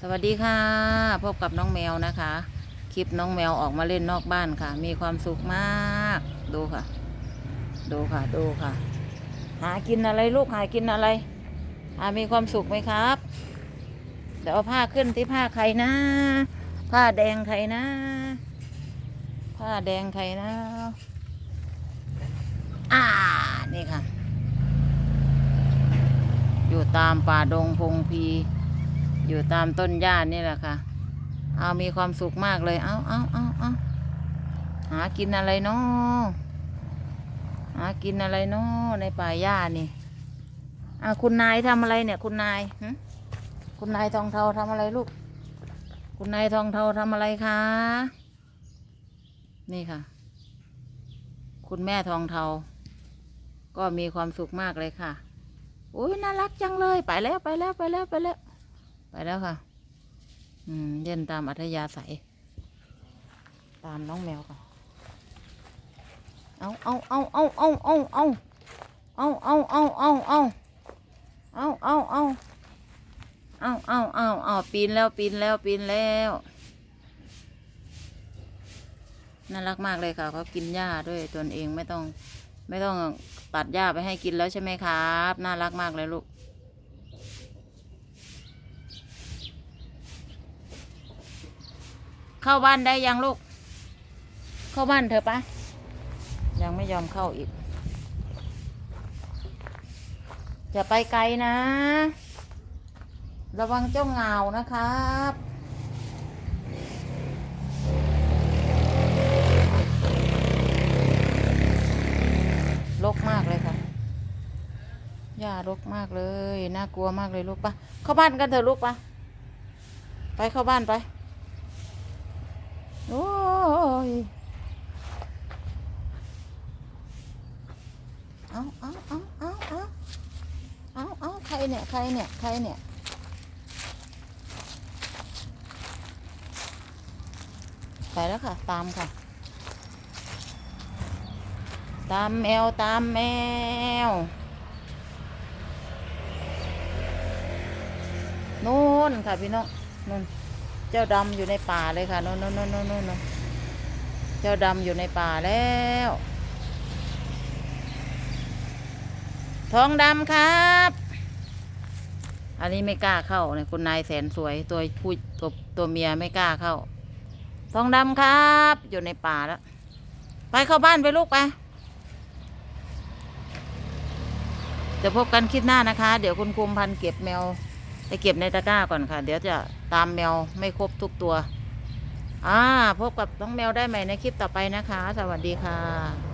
สวัสดีค่ะ พบกับน้องแมวนะคะ คลิปน้องแมวออกมาเล่นนอกบ้านค่ะ มีความสุขมาก ดูค่ะ ดูค่ะ ดูค่ะ หากินอะไรลูกหากินอะไรหามีความสุขไหมครับเดี๋ยวเอาผ้าขึ้นที่ผ้าใครนะ ผ้าแดงใครนะ ผ้าแดงใครนะ อ่า นี่ค่ะ อยู่ตามป่าดงพงพี อยู่ตามต้นหญ้านี่แหละค่ะ เอามีความสุขมากเลย เอาเอาเอาเอาหากินอะไรเนาะหากินอะไรเนาะในป่าหญ้านี่อ่าคุณนายทำอะไรเนี่ย คุณนายคุณนายทองเทาทำอะไรลูก คุณนายทองเทาทำอะไรคะ นี่ค่ะ คุณแม่ทองเทา ก็มีความสุขมากเลยค่ะโอ้ยน่ารักจังเลย ไปแล้วไปแล้วไปแล้วไปแล้ว ไปแล้วค่ะ อืมเล่นตามอัธยาศัย ตามน้องแมวค่ะเอาเอาเอาเอาเอาเอาเอาเอาเอาเอาเอาเอาเอาเอาเอาเอาเอาเอาเอาปีนแล้วปีนแล้วปีนแล้วน่ารักมากเลยค่ะเขากินหญ้าด้วยตนเองไม่ต้อง ไม่ต้องตัดหญ้าไปให้กินแล้วใช่ไหมครับ น่ารักมากเลยลูก เข้าบ้านได้ยังลูก เข้าบ้านเถอะปะยังไม่ยอมเข้าอีกจะไปไกลนะ ระวังเจ้าเหงานะครับรกมากเลยค่ะหญ้ารกมากเลย น่ากลัวมากเลยลูกปะเข้าบ้านกันเถอะลูกปะไปเข้าบ้านไป โอ้ย เอาเอาเอาเอาเอาเอาเอาใครเนี่ย ใครเนี่ย ใครเนี่ย ไปแล้วค่ะ ตามค่ะ ตามแมว ตามแมว นู่นค่ะพี่น้อง นู่น เจ้าดำอยู่ในป่าเลยค่ะโน่นโน่นโน่นโน่นโน่นโน่นเจ้าดำอยู่ในป่าแล้ว ทองดำครับ อันนี้ไม่กล้าเข้าเนี่ยคุณนายแสนสวยตัวผู้ตัวตัวเมียไม่กล้าเข้า ทองดำครับ อยู่ในป่าแล้ว ไปเข้าบ้านไปลูกไปเดี๋ยวพบกันคลิปหน้านะคะ เดี๋ยวคุณคุมพันเก็บแมวไปเก็บในตะกร้าก่อนค่ะ เดี๋ยวจะตามแมวไม่ครบทุกตัว อ่า พบกับน้องแมวได้ใหม่ในคลิปต่อไปนะคะ สวัสดีค่ะ